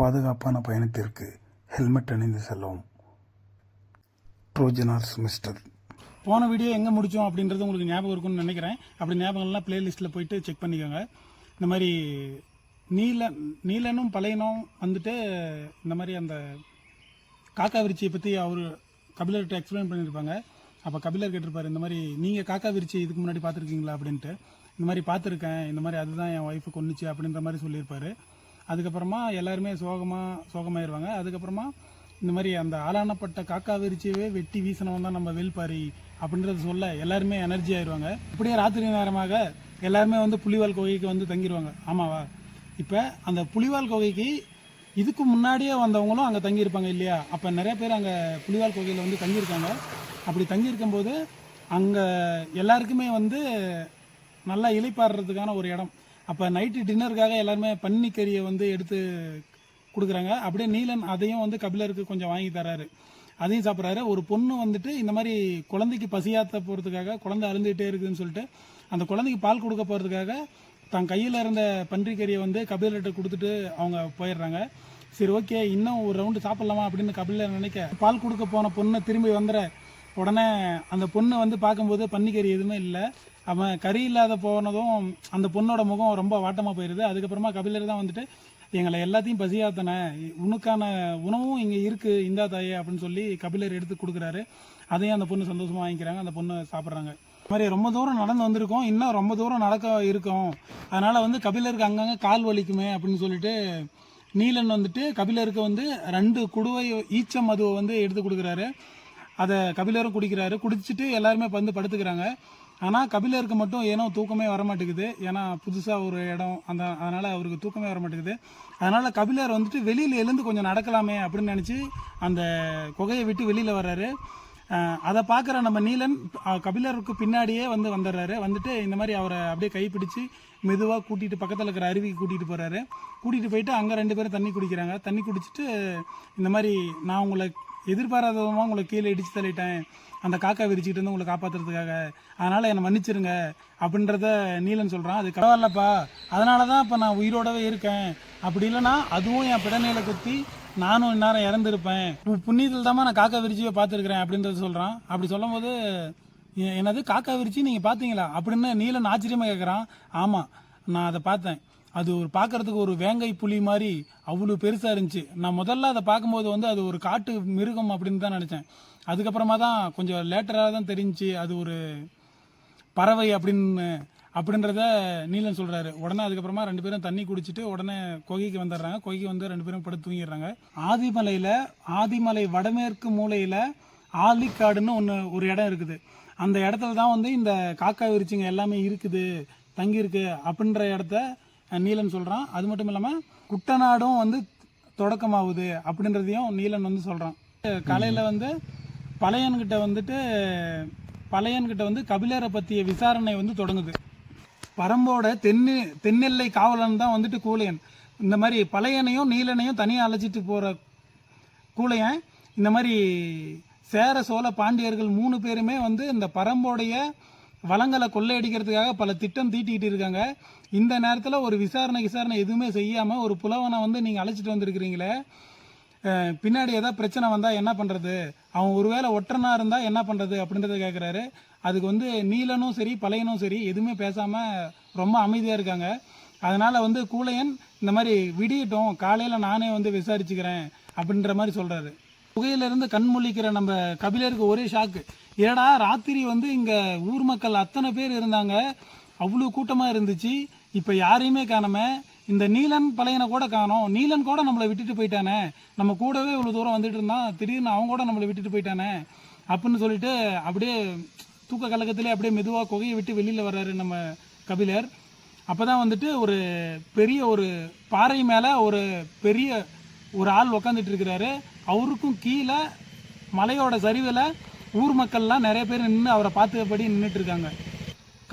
பாதுகாப்பான பயணத்திற்கு ஹெல்மெட் அணிந்து செல்லவும் ட்ரோஜனார்ஸ் மிஸ்டர். போன வீடியோ எங்கே முடித்தோம் அப்படின்றது உங்களுக்கு ஞாபகம் இருக்கும்னு நினைக்கிறேன். அப்படி ஞாபகம்லாம் பிளேலிஸ்ட்டில் போயிட்டு செக் பண்ணிக்கோங்க. இந்த மாதிரி நீல நீலனும் பழையனும் வந்துட்டு இந்த மாதிரி அந்த காக்கா விரிச்சியை பற்றி அவர் கபிலர்கிட்ட எக்ஸ்பிளைன் பண்ணியிருப்பாங்க. அப்போ கபிலர் கேட்டிருப்பார் இந்த மாதிரி நீங்கள் காக்கா விரிச்சி இதுக்கு முன்னாடி பார்த்துருக்கீங்களா அப்படின்ட்டு. இந்த மாதிரி பார்த்துருக்கேன் இந்த மாதிரி அதுதான் என் ஒய்ஃபு கொன்னுச்சு அப்படின்ற மாதிரி சொல்லியிருப்பாரு. அதுக்கப்புறமா எல்லாருமே சோகமாக சோகமாயிருவாங்க. அதுக்கப்புறமா இந்த மாதிரி அந்த ஆளானப்பட்ட காக்கா விரிச்சியவே வெட்டி வீசினவன் தான் நம்ம வேல்பாரி அப்படின்றது சொல்ல எல்லாருமே எனர்ஜி ஆயிடுவாங்க இப்படியே ராத்திரி நேரமாக எல்லாருமே வந்து புலிவால் குகைக்கு வந்து தங்கிடுவாங்க ஆமாவா? இப்போ அந்த புலிவால் குகைக்கு இதுக்கு முன்னாடியே வந்தவங்களும் அங்கே தங்கியிருப்பாங்க இல்லையா? அப்போ நிறைய பேர் அங்கே புலிவால் குகையில் வந்து தங்கியிருக்காங்க. அப்படி தங்கியிருக்கும்போது அங்கே எல்லாருக்குமே வந்து நல்லா இலைப்பாடுறதுக்கான ஒரு இடம். அப்போ நைட்டு டின்னருக்காக எல்லாருமே பன்னிக்கறியை வந்து எடுத்து கொடுக்குறாங்க. அப்படியே நீலன் அதையும் வந்து கபிலருக்கு கொஞ்சம் வாங்கி தராரு. அதையும் சாப்பிட்றாரு. ஒரு பொண்ணு வந்துட்டு இந்த மாதிரி குழந்தைக்கு பசியாத்த போகிறதுக்காக குழந்தை அருந்துகிட்டே இருக்குதுன்னு சொல்லிட்டு அந்த குழந்தைக்கு பால் கொடுக்க போகிறதுக்காக தன் கையில் இருந்த பன்றிக்கறியை வந்து கபிலர்கிட்ட கொடுத்துட்டு அவங்க போயிடுறாங்க. சரி ஓகே இன்னும் ஒரு ரவுண்டு சாப்பிட்லாமா அப்படின்னு கபிலர் நினைக்க பால் கொடுக்க போன பொண்ணை திரும்பி வந்துட உடனே அந்த பொண்ணு வந்து பார்க்கும்போது பன்னிக்கறி எதுவுமே இல்லை. அவன் கறி இல்லாத போனதும் அந்த பொண்ணோட முகம் ரொம்ப வாட்டமாக போயிடுது அதுக்கப்புறமா கபிலர் தான் வந்துட்டு எங்களை எல்லாத்தையும் பசியாத்தன உனக்கான உணவும் இங்கே இருக்குது இந்தா தாயே அப்படின்னு சொல்லி கபிலர் எடுத்து கொடுக்குறாரு. அதையும் அந்த பொண்ணு சந்தோஷமாக வாங்கிக்கிறாங்க. அந்த பொண்ணு சாப்பிட்றாங்க. மாதிரி ரொம்ப தூரம் நடந்து வந்திருக்கோம். இன்னும் ரொம்ப தூரம் நடக்க இருக்கும். அதனால் வந்து கபிலருக்கு அங்கங்கே கால் வலிக்குமே அப்படின்னு சொல்லிட்டு நீலன் வந்துட்டு கபிலருக்கு வந்து ரெண்டு குடுவை ஈச்ச மதுவை வந்து எடுத்து கொடுக்குறாரு. அதை கபிலரும் குடிக்கிறாரு. குடிச்சிட்டு எல்லாருமே வந்து படுத்துக்கிறாங்க. ஆனால் கபிலருக்கு மட்டும் ஏனோ தூக்கமே வர மாட்டேங்குது ஏன்னா புதுசாக ஒரு இடம் அந்த அதனால் அவருக்கு தூக்கமே வர மாட்டேங்குது அதனால் கபிலர் வந்துட்டு வெளியில் எழுந்து கொஞ்சம் நடக்கலாமே அப்படின்னு நினச்சி அந்த குகையை விட்டு வெளியில் வர்றாரு. அதை பார்க்குற நம்ம நீலன் கபிலருக்கு பின்னாடியே வந்து வந்துடுறாரு. வந்துட்டு இந்த மாதிரி அவரை அப்படியே கைப்பிடிச்சு மெதுவாக கூட்டிகிட்டு பக்கத்தில் இருக்கிற அருவிக்கு கூட்டிகிட்டு போகிறாரு கூட்டிகிட்டு போயிட்டு அங்கே ரெண்டு பேரும் தண்ணி குடிக்கிறாங்க. தண்ணி குடிச்சிட்டு இந்த மாதிரி நான் உங்களை எதிர்பாராத விதமாக உங்களை கீழே இடித்து தள்ளிட்டேன். அந்த காக்கா விரிச்சிக்கிட்டு வந்து உங்களை காப்பாற்றுறதுக்காக அதனால் என்னை மன்னிச்சிருங்க அப்படின்றத நீலன் சொல்கிறான் அது பரவாயில்லப்பா. அதனால தான் இப்போ நான் உயிரோடவே இருக்கேன். அப்படி இல்லைன்னா அதுவும் என் பிடநீல குத்தி நானும் இந்நேரம் இறந்துருப்பேன். உன் புண்ணியத்தில் தான் நான் காக்கா விரிச்சியை பார்த்துருக்குறேன் அப்படின்றத சொல்கிறான் அப்படி சொல்லும்போது எ- என்னது காக்கா விரிச்சி நீங்கள் பார்த்தீங்களா? அப்படின்னு நீலன் ஆச்சரியமாக கேட்குறான் ஆமாம் நான் அதை பார்த்தேன். அது ஒரு பார்க்கறதுக்கு ஒரு வேங்கை புலி மாதிரி அவ்வளோ பெருசாக இருந்துச்சு. நான் முதல்ல அதை பார்க்கும்போது வந்து அது ஒரு காட்டு மிருகம் அப்படின்னு தான் நினச்சேன். அதுக்கப்புறமா தான் கொஞ்சம் லேட்டராக தான் தெரிஞ்சுச்சு அது ஒரு பறவை அப்படின்னு அப்படின்றத நீலன் சொல்கிறாரு உடனே அதுக்கப்புறமா ரெண்டு பேரும் தண்ணி குடிச்சிட்டு உடனே கொகைக்கு வந்துடுறாங்க. கொகைக்கு வந்து ரெண்டு பேரும் படுத்து தூங்கிடுறாங்க. ஆதிமலையில் ஆதிமலை வடமேற்கு மூலையில் ஆலிக்காடுன்னு ஒன்று ஒரு இடம் இருக்குது. அந்த இடத்துல தான் வந்து இந்த காக்கா விரிச்சிங்க எல்லாமே இருக்குது தங்கியிருக்கு அப்படின்ற இடத்த நீலன் சொல்கிறான் அது மட்டும் இல்லாமல் குட்டநாடும் வந்து தொடக்கமாகுது அப்படின்றதையும் நீலன் வந்து சொல்கிறான் காலையில் வந்து பழையன்கிட்ட வந்துட்டு பழையன்கிட்ட வந்து கபிலரை பற்றிய விசாரணை வந்து தொடங்குது. பரம்போட தென்னு தென்னெல்லை காவலன் தான் வந்துட்டு கூலையன். இந்த மாதிரி பழையனையும் நீலனையும் தனியாக அழைச்சிட்டு போகிற கூலையன் இந்த மாதிரி சேர சோழ பாண்டியர்கள் மூணு பேருமே வந்து இந்த பரம்போடைய வளங்களை கொள்ளையடிக்கிறதுக்காக பல திட்டம் தீட்டிக்கிட்டு இருக்காங்க. இந்த நேரத்தில் ஒரு விசாரணை விசாரணை எதுவுமே செய்யாமல் ஒரு புலவனை வந்து நீங்கள் அழைச்சிட்டு வந்திருக்கிறீங்களே பின்னாடி ஏதாவது பிரச்சனை வந்தால் என்ன பண்ணுறது அவன் ஒருவேளை ஒற்றனாக இருந்தால் என்ன பண்ணுறது அப்படின்றத கேட்குறாரு அதுக்கு வந்து நீலனும் சரி பழையனும் சரி எதுவுமே பேசாமல் ரொம்ப அமைதியாக இருக்காங்க. அதனால் வந்து கூலையன் இந்த மாதிரி விடியட்டும் காலையில் நானே வந்து விசாரிச்சுக்கிறேன் அப்படின்ற மாதிரி சொல்கிறாரு புகையிலிருந்து கண்மொழிக்கிற நம்ம கபிலருக்கு ஒரே ஷாக்கு ஏடா ராத்திரி வந்து இங்கே ஊர் மக்கள் அத்தனை பேர் இருந்தாங்க. அவ்வளோ கூட்டமாக இருந்துச்சு. இப்போ யாரையுமே காணாமல் இந்த நீலன் பழையனை கூட காணோம். நீலன் கூட நம்மளை விட்டுட்டு போயிட்டானே. நம்ம கூடவே இவ்வளோ தூரம் வந்துட்டு இருந்தான் திடீர்னு அவன் கூட நம்மளை விட்டுட்டு போயிட்டானே. அப்படின்னு சொல்லிட்டு அப்படியே தூக்க கலக்கத்திலே அப்படியே மெதுவாக குகையை விட்டு வெளியில் வர்றாரு நம்ம கபிலர். அப்போ தான் வந்துட்டு ஒரு பெரிய ஒரு பாறை மேலே ஒரு பெரிய ஒரு ஆள் உக்காந்துட்டு இருக்கிறாரு. அவருக்கும் கீழே மலையோட சரிவில் ஊர் மக்கள்லாம் நிறைய பேர் நின்று அவரை பார்த்தபடி நின்றுட்டு இருக்காங்க.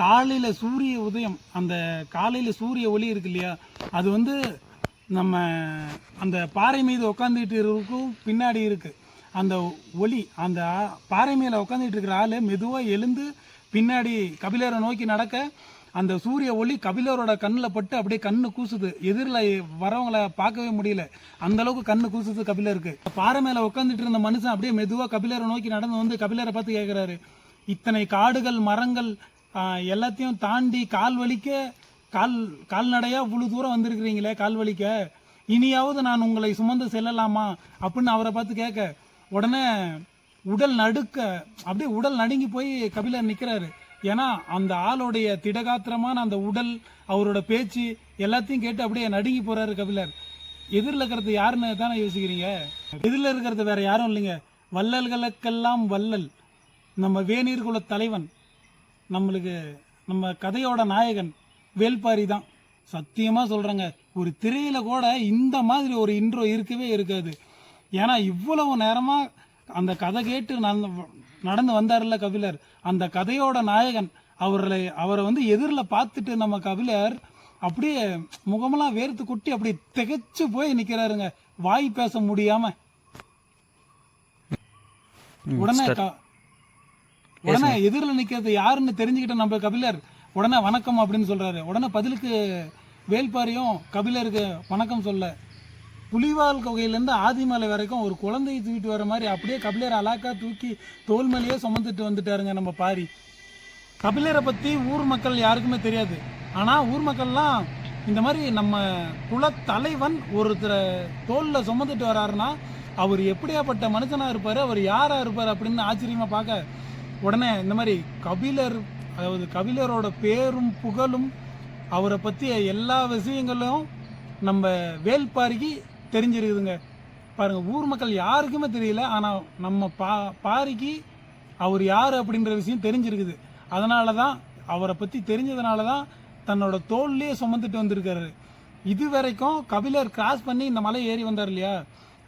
காலையில் சூரிய உதயம் அந்த காலையில் சூரிய ஒளி இருக்கு இல்லையா? அது வந்து நம்ம அந்த பாறை மீது உட்காந்துட்டு இருக்கும் பின்னாடி இருக்குது அந்த ஒளி அந்த பாறை மேலே உட்காந்துட்டு இருக்கிற ஆள் மெதுவாக எழுந்து பின்னாடி கபிலரை நோக்கி நடக்க அந்த சூரிய ஒளி கபிலரோட கண்ணில் பட்டு அப்படியே கண்ணு கூசுது. எதிரில் வரவங்கள பார்க்கவே முடியல. அந்த அளவுக்கு கண்ணு கூசுது கபிலருக்கு. பாறை மேலே உட்காந்துட்டு இருந்த மனுஷன் அப்படியே மெதுவாக கபிலரை நோக்கி நடந்து வந்து கபிலரை பார்த்து கேட்குறாரு இத்தனை காடுகள் மரங்கள் எல்லாத்தையும் தாண்டி கால் வலிக்க கால் கால்நடையாக இவ்வளோ தூரம் வந்திருக்கிறீங்களே கால் வலிக்க? இனியாவது நான் உங்களை சுமந்து செல்லலாமா? அப்படின்னு அவரை பார்த்து கேட்க உடனே உடல் நடுக்க அப்படியே உடல் நடுங்கி போய் கபிலர் நிற்கிறாரு ஏன்னா அந்த ஆளுடைய திடகாத்திரமான அந்த உடல் அவரோட பேச்சு எல்லாத்தையும் கேட்டு அப்படியே நடுங்கி போறாரு கபிலர். எதிரில் இருக்கிறது யாருன்னு தானே யோசிக்கிறீங்க? எதிரில் இருக்கிறது வேற யாரும் இல்லைங்க. வள்ளல்களுக்கெல்லாம் வள்ளல். நம்ம வேநீர் குல தலைவன். நம்மளுக்கு நம்ம கதையோட நாயகன் வேல்பாரி தான். சத்தியமா சொல்றேங்க ஒரு திரையில கூட இந்த மாதிரி ஒரு இன்ட்ரோ இருக்கவே இருக்காது. ஏன்னா இவ்வளவு நேரமா அந்த கதை கேட்டு நடந்து- நடந்து வந்தார்ல கபிலர். அந்த கதையோட நாயகன் அவர்களை அவரை வந்து எதிரில் பார்த்துட்டு நம்ம கபிலர் அப்படியே முகமெல்லாம் வேர்த்து குட்டி அப்படியே திகைச்சு போய் நிக்கிறாருங்க. வாய் பேச முடியாம. உடனே உடனே எதிரில் நிக்கிறது யாருன்னு தெரிஞ்சுக்கிட்ட நம்ம கபிலர் உடனே வணக்கம் அப்படின்னு சொல்றாரு. உடனே பதிலுக்கு வேல்பாரியும் கபிலருக்கு வணக்கம் சொல்ல. புலிவால் குகையிலேருந்து ஆதிமலை வரைக்கும் ஒரு குழந்தையை தூக்கிட்டு வர மாதிரி அப்படியே கபிலர் அலாக்கா தூக்கி தோல் மேலேயே சுமந்துட்டு வந்துட்டாருங்க நம்ம பாரி. கபிலரை பத்தி ஊர் மக்கள் யாருக்குமே தெரியாது. ஆனா ஊர் மக்கள்லாம் இந்த மாதிரி நம்ம குல தலைவன் ஒருத்தரை தோல்ல சுமந்துட்டு வராருன்னா அவர் எப்படியாப்பட்ட மனுஷனா இருப்பாரு? அவர் யாரா இருப்பாரு அப்படின்னு ஆச்சரியமா பார்க்க உடனே இந்த மாதிரி கபிலர் அதாவது கபிலரோட பேரும் புகழும் அவரை பற்றிய எல்லா விஷயங்களும் நம்ம வேல்பாரிக்கு தெரிஞ்சிருக்குதுங்க. பாருங்கள் ஊர் மக்கள் யாருக்குமே தெரியல ஆனால் நம்ம பா பாரிக்கு அவர் யார் அப்படின்ற விஷயம் தெரிஞ்சிருக்குது. அதனால தான் அவரை பற்றி தெரிஞ்சதுனால தான் தன்னோட தோல்லையே சுமந்துட்டு வந்திருக்காரு. இது வரைக்கும் கபிலர் கிராஸ் பண்ணி இந்த மலை ஏறி வந்தார் இல்லையா?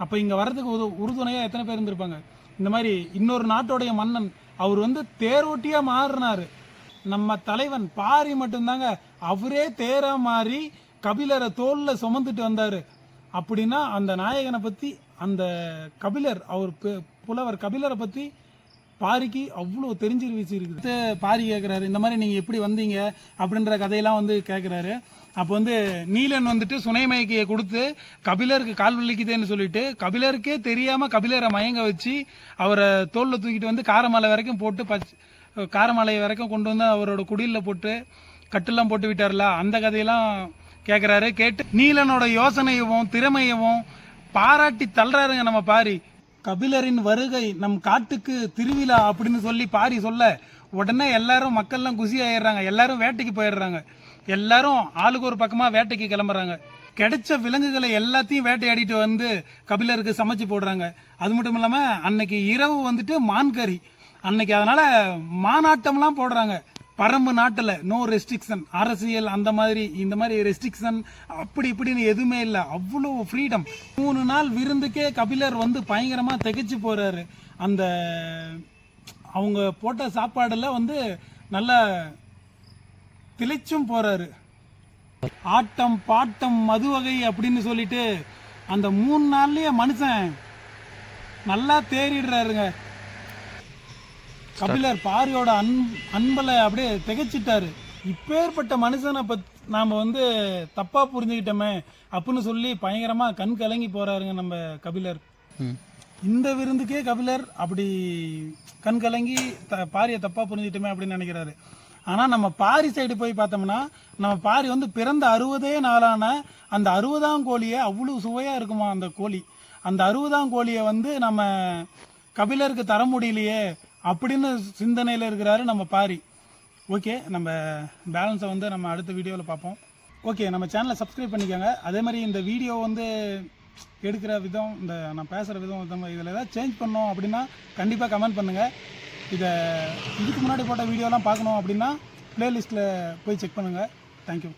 அப்போ இங்கே வர்றதுக்கு உறுதுணையாக எத்தனை பேர் இருந்திருப்பாங்க? இந்த மாதிரி இன்னொரு நாட்டோடைய மன்னன் அவர் வந்து தேரோட்டியாக மாறினாரு. நம்ம தலைவன் பாரி மட்டும்தாங்க அவரே தேரா மாறி கபிலரை தோல்ல சுமந்துட்டு வந்தாரு. அப்படின்னா அந்த நாயகனை பத்தி அந்த கபிலர் அவர் புலவர் கபிலரை பத்தி பாரிக்கு அவ்வளோ தெரிஞ்சு வச்சிருக்குது பாரி கேட்குறாரு இந்த மாதிரி நீங்கள் எப்படி வந்தீங்க? அப்படின்ற கதையெல்லாம் வந்து கேட்குறாரு அப்போ வந்து நீலன் வந்துட்டு சுனைமயக்கியை கொடுத்து கபிலருக்கு கால் வலிக்குதுன்னு சொல்லிட்டு கபிலருக்கே தெரியாமல் கபிலரை மயங்க வச்சு அவரை தோளில் தூக்கிட்டு வந்து காரமலை வரைக்கும் போட்டு பச் காரமலை வரைக்கும் கொண்டு வந்து அவரோட குடிலில் போட்டு கட்டெல்லாம் போட்டு விட்டார்ல அந்த கதையெல்லாம் கேட்குறாரு கேட்டு நீலனோட யோசனையவும் திறமையவும் பாராட்டி தள்ளுறாருங்க நம்ம பாரி. கபிலரின் வருகை நம் காட்டுக்கு திருவிழா அப்படின்னு சொல்லி பாரி சொல்ல உடனே எல்லாரும் மக்கள்லாம் குசி ஆயிடுறாங்க எல்லாரும் வேட்டைக்கு போயிடுறாங்க. எல்லாரும் ஆளுக்கு ஒரு பக்கமா வேட்டைக்கு கிளம்புறாங்க. கிடைச்ச விலங்குகளை எல்லாத்தையும் வேட்டையாடிட்டு வந்து கபிலருக்கு சமைச்சு போடுறாங்க. அது மட்டும் இல்லாம அன்னைக்கு இரவு வந்துட்டு மான் கறி. அன்னைக்கு அதனால மானாட்டம்லாம் போடுறாங்க. பரம்பு நாட்டில் நோ ரெஸ்ட்ரிக்ஷன் அரசியல் அந்த மாதிரி இந்த மாதிரி ரெஸ்ட்ரிக்ஷன் அப்படி இப்படின்னு எதுவுமே இல்லை. அவ்வளோ ஃப்ரீடம் மூணு நாள் விருந்துக்கே கபிலர் வந்து பயங்கரமா திகைச்சு போறாரு. அந்த அவங்க போட்ட சாப்பாடுல வந்து நல்ல திளைச்சும் போறாரு. ஆட்டம் பாட்டம் மது வகை அப்படின்னு சொல்லிட்டு அந்த மூணு நாள்லயே மனுஷன் நல்லா தேறிடுறாருங்க. கபிலர் பாரியோட அன் அன்பலை அப்படியே திகைச்சிட்டாரு. இப்பேற்பட்ட மனுஷனை பத் நாம வந்து தப்பா புரிஞ்சுக்கிட்டோமே அப்படின்னு சொல்லி பயங்கரமா கண் கலங்கி போறாருங்க நம்ம கபிலர். இந்த விருந்துக்கே கபிலர் அப்படி கண் கலங்கி த பாரியை தப்பா புரிஞ்சுக்கிட்டோமே அப்படின்னு நினைக்கிறாரு. ஆனால் நம்ம பாரி சைடு போய் பார்த்தோம்னா நம்ம பாரி வந்து பிறந்த அறுபதே நாளான அந்த அறுபதாம் கோழியை அவ்வளோ சுவையாக இருக்குமா அந்த கோழி. அந்த அறுபதாம் கோழியை வந்து நம்ம கபிலருக்கு தர முடியலையே அப்படின்னு சிந்தனையில் இருக்கிறாரு நம்ம பாரி. ஓகே நம்ம பேலன்ஸை வந்து நம்ம அடுத்த வீடியோவில் பார்ப்போம். ஓகே நம்ம சேனலை சப்ஸ்கிரைப் பண்ணிக்கோங்க. அதே மாதிரி இந்த வீடியோ வந்து எடுக்கிற விதம் இந்த நான் பேசுகிற விதம் விதம் இதில் ஏதாவது சேஞ்ச் பண்ணோம் அப்படின்னா கண்டிப்பாக கமெண்ட் பண்ணுங்கள் இதை இதுக்கு முன்னாடி போட்ட வீடியோலாம் பார்க்கணும் அப்படின்னா ப்ளேலிஸ்ட்டில் போய் செக் பண்ணுங்கள் தேங்க்யூ